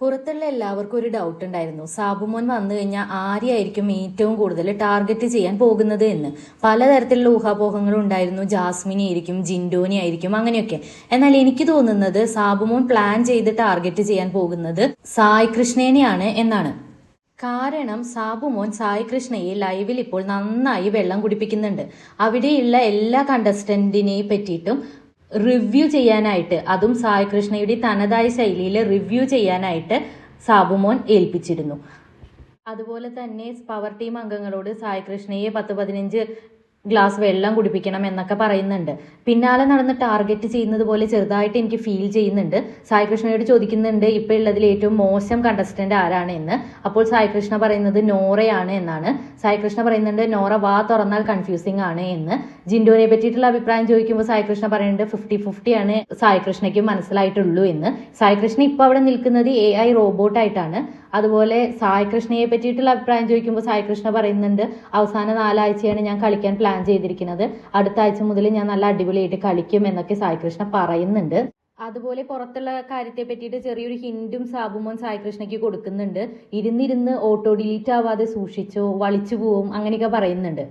പുറത്തുള്ള എല്ലാവർക്കും ഒരു ഡൗട്ട് ഉണ്ടായിരുന്നു. സാബുമോൻ വന്നു കഴിഞ്ഞാൽ ആരെയായിരിക്കും ഏറ്റവും കൂടുതൽ ടാർഗറ്റ് ചെയ്യാൻ പോകുന്നത് എന്ന്. പലതരത്തിലുള്ള ഊഹാപോഹങ്ങളും ഉണ്ടായിരുന്നു. ജാസ്മിനി ആയിരിക്കും ജിൻഡോനി ആയിരിക്കും അങ്ങനെയൊക്കെ. എന്നാൽ എനിക്ക് തോന്നുന്നത് സാബുമോൻ പ്ലാൻ ചെയ്ത് ടാർഗറ്റ് ചെയ്യാൻ പോകുന്നത് സായ് കൃഷ്ണേനെയാണ് എന്നാണ്. കാരണം സാബുമോൻ സായി കൃഷ്ണയെ ലൈവിൽ ഇപ്പോൾ നന്നായി വെള്ളം കുടിപ്പിക്കുന്നുണ്ട്. അവിടെയുള്ള എല്ലാ കണ്ടസ്റ്റന്റിനെ പറ്റിയിട്ടും റിവ്യൂ ചെയ്യാനായിട്ട് അതും സായികൃഷ്ണയുടെ തനതായ ശൈലിയിൽ റിവ്യൂ ചെയ്യാനായിട്ട് സാബുമോൻ ഏൽപ്പിച്ചിരുന്നു. അതുപോലെ തന്നെ പവർ ടീം അംഗങ്ങളോട് സായികൃഷ്ണയെ പത്ത് പതിനഞ്ച് ഗ്ലാസ് വെള്ളം കുടിപ്പിക്കണം എന്നൊക്കെ പറയുന്നുണ്ട്. പിന്നാലെ നടന്ന് ടാർഗറ്റ് ചെയ്യുന്നത് പോലെ ചെറുതായിട്ട് എനിക്ക് ഫീൽ ചെയ്യുന്നുണ്ട്. സായികൃഷ്ണയോട് ചോദിക്കുന്നുണ്ട് ഇപ്പോൾ ഉള്ളതിൽ ഏറ്റവും മോശം കണ്ടസ്റ്റന്റ് ആരാണ്? എന്ന്. അപ്പോൾ സായികൃഷ്ണ പറയുന്നത് നോറയാണ് എന്നാണ്. സായി കൃഷ്ണ പറയുന്നുണ്ട് നോറ വാ തുറന്നാൽ കൺഫ്യൂസിംഗ് ആണ് എന്ന്. ജിൻഡോനെ പറ്റിയിട്ടുള്ള അഭിപ്രായം ചോദിക്കുമ്പോൾ സായി കൃഷ്ണ പറയുന്നുണ്ട് ഫിഫ്റ്റി ഫിഫ്റ്റി ആണ് സായി കൃഷ്ണയ്ക്ക് മനസ്സിലായിട്ടുള്ളൂ എന്ന്. സായി കൃഷ്ണ ഇപ്പൊ അവിടെ നിൽക്കുന്നത് എ ഐ റോബോട്ടായിട്ടാണ് അതുപോലെ സായി കൃഷ്ണയെ പറ്റിയിട്ടുള്ള അഭിപ്രായം ചോദിക്കുമ്പോൾ സായി കൃഷ്ണ പറയുന്നുണ്ട് അവസാന നാലാഴ്ചയാണ് ഞാൻ കളിക്കാൻ പ്ലാൻ ചെയ്തിരിക്കുന്നത്. അടുത്ത ആഴ്ച മുതൽ ഞാൻ നല്ല അടിപൊളിയായിട്ട് കളിക്കും എന്നൊക്കെ സായി കൃഷ്ണ പറയുന്നുണ്ട്. അതുപോലെ പുറത്തുള്ള കാര്യത്തെ പറ്റിയിട്ട് ചെറിയൊരു ഹിന്റും സാബുമോൻ സായികൃഷ്ണയ്ക്ക് കൊടുക്കുന്നുണ്ട്. ഇരുന്നിരുന്ന് ഓട്ടോ ഡിലീറ്റ് ആവാതെ സൂക്ഷിച്ചോ വളിച്ചു പോവും അങ്ങനെയൊക്കെ പറയുന്നുണ്ട്.